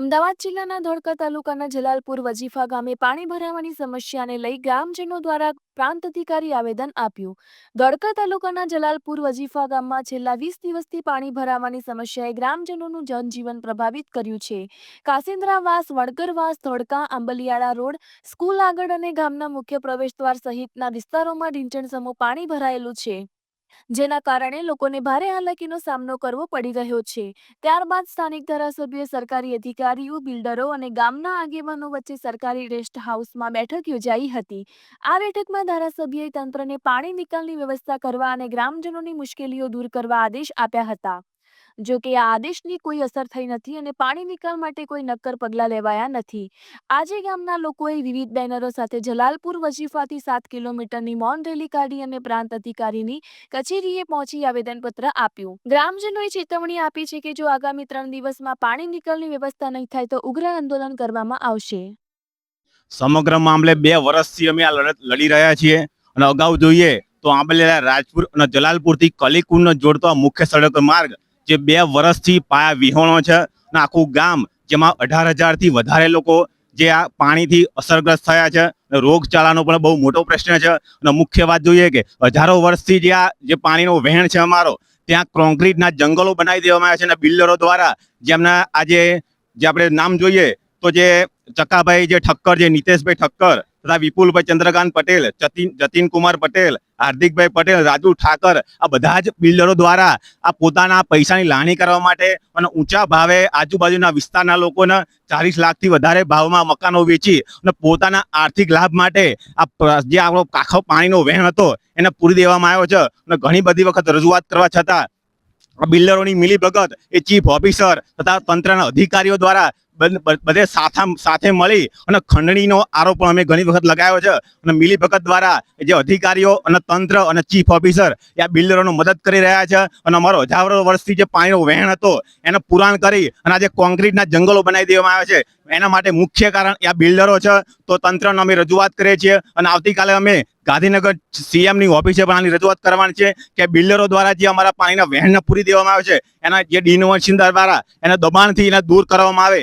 અમદાવાદ જિલ્લાના ધોળકા તાલુકાના જલાલપુર વજીફા ગામે પાણી ભરાવાની સમસ્યાને લઈ ગ્રામજનો દ્વારા પ્રાંત અધિકારી આવેદન આપ્યું. ધોળકા તાલુકાના જલાલપુર વજીફા ગામમાં છેલ્લા વીસ દિવસથી પાણી ભરાવાની સમસ્યાએ ગ્રામજનોનું જનજીવન પ્રભાવિત કર્યું છે. કાસિન્દ્રાવાસ વડગરવાસ ધોળકા, આંબલિયાળા રોડ, સ્કૂલ આગળ અને ગામના મુખ્ય પ્રવેશદ્વાર સહિતના વિસ્તારોમાં ઢીંચણસમો પાણી ભરાયેલું છે. જેના કારણે લોકોને ભારે હાલાકીનો સામનો કરવો પડી રહ્યો છે. ત્યારબાદ સ્થાનિક ધારાસભ્ય, સરકારી અધિકારીઓ, બિલ્ડરો અને ગામના આગેવાનો વચ્ચે સરકારી રેસ્ટ હાઉસમાં બેઠક યોજાઈ હતી. આ બેઠકમાં ધારાસભ્યએ તંત્રને પાણી નિકાલની વ્યવસ્થા કરવા અને ગ્રામજનોની મુશ્કેલીઓ દૂર કરવા આદેશ આપ્યા હતા. જો કે આ આદેશની કોઈ અસર થઈ નથી અને પાણી નિકાલ માટે કોઈ નક્કર પગલાં લેવાયા નથી. આજે ગામના લોકોએ વિવિધ બેનરો સાથે જલાલપુર વજીફાથી સાત કિલોમીટરની મૌન રેલી કાઢી અને પ્રાંત અધિકારીની કચેરીએ પહોંચી આવેદનપત્ર આપ્યું. ગ્રામજનોએ ચેતવણી આપી છે કે જો આગામી ત્રણ દિવસમાં પાણી નિકાલની વ્યવસ્થા નહીં થાય તો ઉગ્ર આંદોલન કરવામાં આવશે. સમગ્ર મામલે બે વર્ષથી અમે આ લડત લડી રહ્યા છીએ અને અગાઉ જોઈએ તો આંબલેલા રાજપુર અને જલાલપુરથી કલીકુંડને જોડતો મુખ્ય સડક માર્ગ જે બે વર્ષથી પાયા વિહોણો છે અને આખું ગામ જેમાં અઢાર હજારથી વધારે લોકો જે આ પાણીથી અસરગ્રસ્ત થયા છે અને રોગચાળાનો પણ બહુ મોટો પ્રશ્ન છે. અને મુખ્ય વાત જોઈએ કે હજારો વર્ષથી જે આ જે પાણીનો વહેણ છે અમારો, ત્યાં કોન્ક્રીટના જંગલો બનાવી દેવામાં આવ્યા છે અને બિલ્ડરો દ્વારા જેમના આજે જે આપણે નામ જોઈએ તો જે ચકાભાઈ જે ઠક્કર, જે નીતેશભાઈ ઠક્કર તથા વિપુલભાઈ ચંદ્રકાંત પટેલ, જતીન કુમાર પટેલ, હાર્દિકભાઈ પટેલ, રાજુ ઠાકર, આ બધા જ બિલ્ડરો દ્વારા આ પોતાના પૈસાની લાણી કરવા માટે અને ઊંચા ભાવે આજુબાજુના વિસ્તારના લોકોને ચાલીસ લાખથી વધારે ભાવમાં મકાનો વેચી અને પોતાના આર્થિક લાભ માટે આ જે આપણો કાખો પાણીનો વહેણ હતો એને પૂરી દેવામાં આવ્યો છે. અને ઘણી બધી વખત રજૂઆત કરવા છતાં બિલ્ડરોની મિલીભગત એ ચીફ ઓફિસર તથા તંત્રના અધિકારીઓ દ્વારા બધ- સાથે સાથે મળી અને ખંડણીનો આરોપ પણ અમે ઘણી વખત લગાવ્યો છે. અને મિલીભગત દ્વારા જે અધિકારીઓ અને તંત્ર અને ચીફ ઓફિસર એ આ બિલ્ડરોનો મદદ કરી રહ્યા છે અને અમારો હજારો વર્ષથી જે પાણીનો વહેણ હતો એને પુરાણ કરી અને આજે કોન્ક્રીટના જંગલો બનાવી દેવામાં આવ્યા છે. એના માટે મુખ્ય કારણ આ બિલ્ડરો છે. તો તંત્રને અમે રજૂઆત કરીએ છીએ અને આવતીકાલે અમે ગાંધીનગર સીએમની ઓફિસે પણ આની રજૂઆત કરવાની છે કે બિલ્ડરો દ્વારા જે અમારા પાણીના વહેણને પૂરી દેવામાં આવે છે, એના જે ડિનોવેશન દ્વારા એના દબાણથી એને દૂર કરવામાં આવે